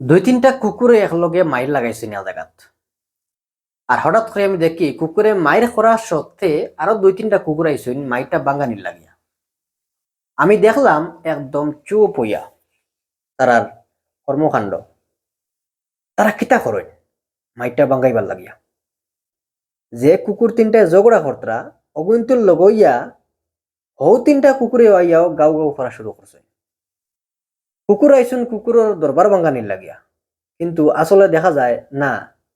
দুই তিনটা কুকুরে একলগে মাইর লাগাইছে না জায়গাত আর হঠাৎ করে আমি দেখি কুকুরে মাইর করা সত্ত্বে আরও দুই তিনটা কুকুর আইসইন মাইরটা বাঙ্গানির লাগিয়া। আমি দেখলাম একদম চুপ হইয়া তারার কর্মকাণ্ড তারা কিতা করেন মাইরটা বাঙ্গাইবার লাগিয়া। যে কুকুর তিনটা ঝগড়া করতরা অগুন্তুর লগইয়া হৌ তিনটা কুকুরে আইয়াও গাও গাও করা শুরু করছে কুকুর আইসুন কুকুরের দরবার বাঙ্গানির লাগিয়া কিন্তু আসলে দেখা যায়, না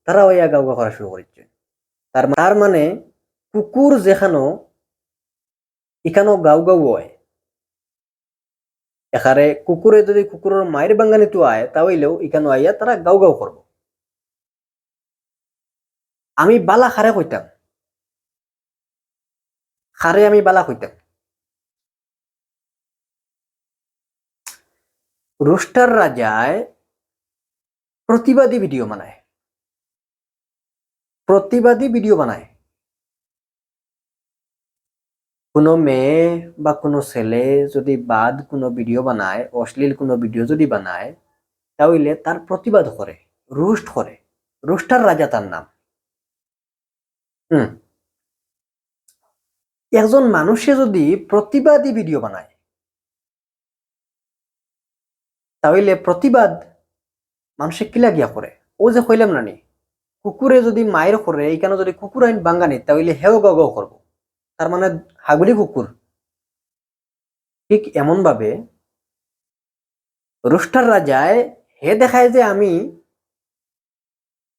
তারা ওইয়া গাও গাও করা শুরু করেছে তার তার মানে কুকুর যেখানো এখানেও গাও গাও হয়। এখানে কুকুরে যদি কুকুরের মায়ের বাঙ্গানি তো আয় তাহলেও এখানে আইয়া তারা গাও গাও করব আমি বালা খারে কইতাম। খারে আমি বালা কইতাম। রোস্টার রাজায় প্রতিবাদী ভিডিও বানায়। প্রতিবাদী ভিডিও বানায়। কোনো মেয়ে বা কোনো ছেলে যদি বাদ কোনো ভিডিও বানায়, অশ্লীল কোনো ভিডিও যদি বানায়, তাহলে তার প্রতিবাদ করে, রোস্ট করে। রোস্টার রাজা তার নাম। হুম। একজন মানুষে যদি প্রতিবাদী ভিডিও বানায় তাহলে প্রতিবাদ মানুষে কিলা গিয়া করে? ও যে কইলাম নানি, কুকুরে যদি মায়ের করে, এইখানে যদি কুকুর আইন বাঙ্গানি তাহলে হেও গাও গাও করব। তার মানে হাগুলি কুকুর। ঠিক এমন ভাবে রুস্টার রাজায় হে দেখায় যে আমি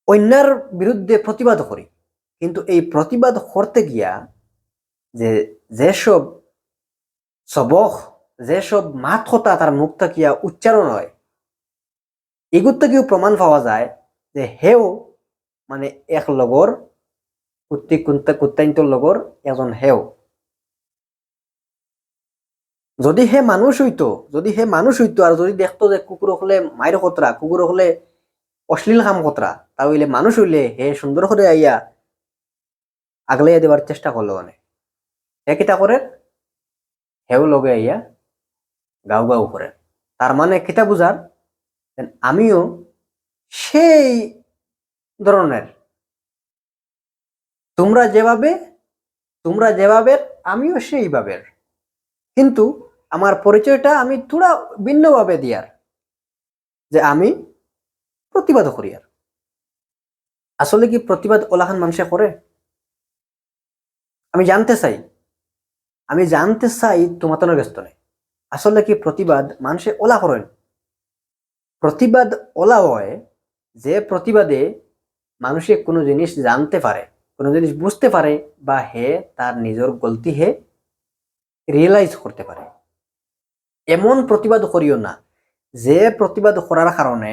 অন্যার বিরুদ্ধে প্রতিবাদ করি। কিন্তু এই প্রতিবাদ করতে গিয়া যে যেসব সবক যেসব মাত কথা তার মুখ থাকিয়া উচ্চারণ হয়, এগুর থেকেও প্রমাণ পাওয়া যায় যে হেও মানে এক লগর কুত্তি লগর এজন হেও। যদি হে মানুষ হইতো, যদি হে মানুষ হইতো আর যদি দেখতো যে কুকুর হলে মায়ের কতরা কুকুর হলে অশ্লীল কাম কতরা তাহলে মানুষ হইলে হে সুন্দর করে আইয়া আগলাইয়া দেবার চেষ্টা করল মানে। হে কিতা করে হেও লগে আইয়া গাও গাও করে। তার মানে কিতা বুঝার? আমিও সেই ধরনের। তোমরা যেভাবে তোমরা যেভাবে আমিও সেইভাবে কিন্তু আমার পরিচয়টা আমি থোড়া ভিন্নভাবে দিয়ার, যে আমি প্রতিবাদ করি আর। আসলে কি প্রতিবাদ ওলাখান মানুষে করে? আমি জানতে চাই। আমি জানতে চাই তোমাতনের ব্যস্ত নেই। আসলে কি প্রতিবাদ মানুষে ওলা করেন? প্রতিবাদ ওলা হয় যে প্রতিবাদে মানুষে কোনো জিনিস জানতে পারে, কোনো জিনিস বুঝতে পারে বা হে তার নিজের গলতি হে রিয়েলাইজ করতে পারে। এমন প্রতিবাদ করিও না যে প্রতিবাদ করার কারণে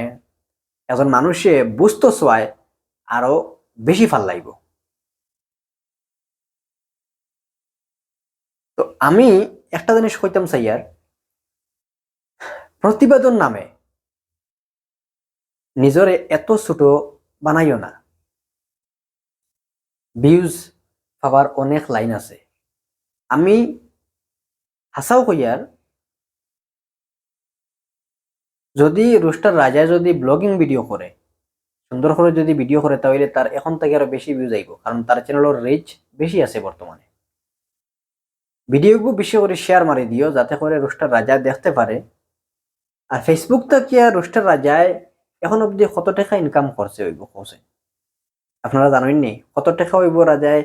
একজন মানুষে বুঝতে চায় আরও বেশি ভালো লাগবে। তো আমি একটা জিনিস কইতাম চাইয়ার প্রতিবেদন নামে। নিজরে এত ছোট বানাইও না। ভিউজ পাবার অনেক লাইন আছে। আমি হাসাও কইয়ার, যদি রুস্টার রাজায় যদি ব্লগিং ভিডিও করে, সুন্দর করে যদি ভিডিও করে, তাহলে তার এখন থেকে আরও বেশি ভিউজ আইব, কারণ তার চ্যানেলের রিচ বেশি আছে বর্তমানে। ভিডিওগুলো বেশি করে শেয়ার মারি দিও, যাতে করে রুস্টার রাজা দেখতে পারে আর ফেসবুক থেকে রুস্টার রাজায় এখন অব্দি কত টাকা ইনকাম করছে হইব কৌছে আপনারা জানেন নি? কত টাকা হইব রাজায়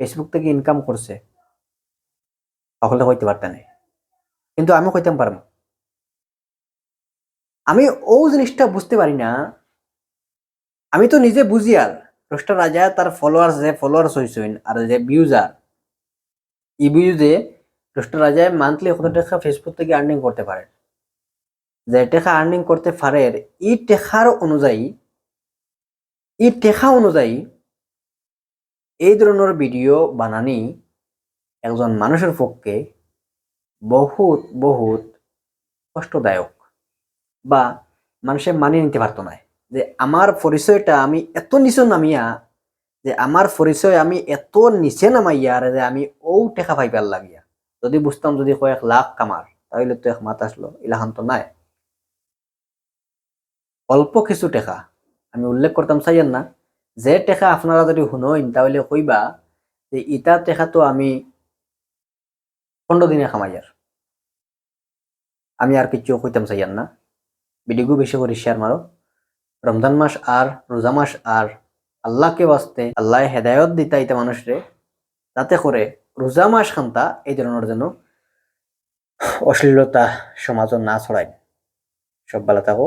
ফেসবুক থেকে ইনকাম করছে সকলে কইতে পারতেন কিন্তু আমি কইতাম পারব আমি ও জিনিসটা বুঝতে পারি না। আমি তো নিজে বুঝি আর রোস্টার রাজা তার ফলোয়ার্স যে ফলোয়ার্স হয়েছেন আর যে ভিউজার ই ভিউজে রোস্টার রাজায় মান্থলি কত টাকা ফেসবুক থেকে আর্নিং করতে পারেন যে টেকা আর্নিং করতে পারে ই টেকার অনুযায়ী ই টেকা অনুযায়ী এই ধরনের ভিডিও বানানি একজন মানুষের পক্ষে বহুত বহুত কষ্টদায়ক বা মানুষে মানিয়ে নিতে পারতো না। যে আমার পরিচয়টা আমি এত নিচে নামিয়া, যে আমার পরিচয় আমি এত নিচে নামাইয়া, আর যে আমি ও টেকা পাইবার লাগিয়া। যদি বুঝতাম যদি কয়েক লাখ কামার, তাহলে তো এক মাত আসলো, ইলাহান তো নাই। অল্প কিছু টেকা। আমি উল্লেখ করতাম, চাইয়েন না, যে টেকা আপনারা যদি শুনোইন, তাহলে কইবা যে ইটা টেকা তো আমি পনেরো দিনে খামাই আর আমি আর কিছু কইতাম, চাইয়েন না ভিডিওগু বেশি করে শেয়ার মারো। রমজান মাস আর রোজা মাস আর আল্লাহকে বাঁচতে আল্লাহ হেদায়ত দিতা ইতা মানুষরে, তাতে করে রোজা মাস খান্তা এই ধরনের যেন অশ্লীলতা সমাজও না ছড়ায় সব ভালো থাকো।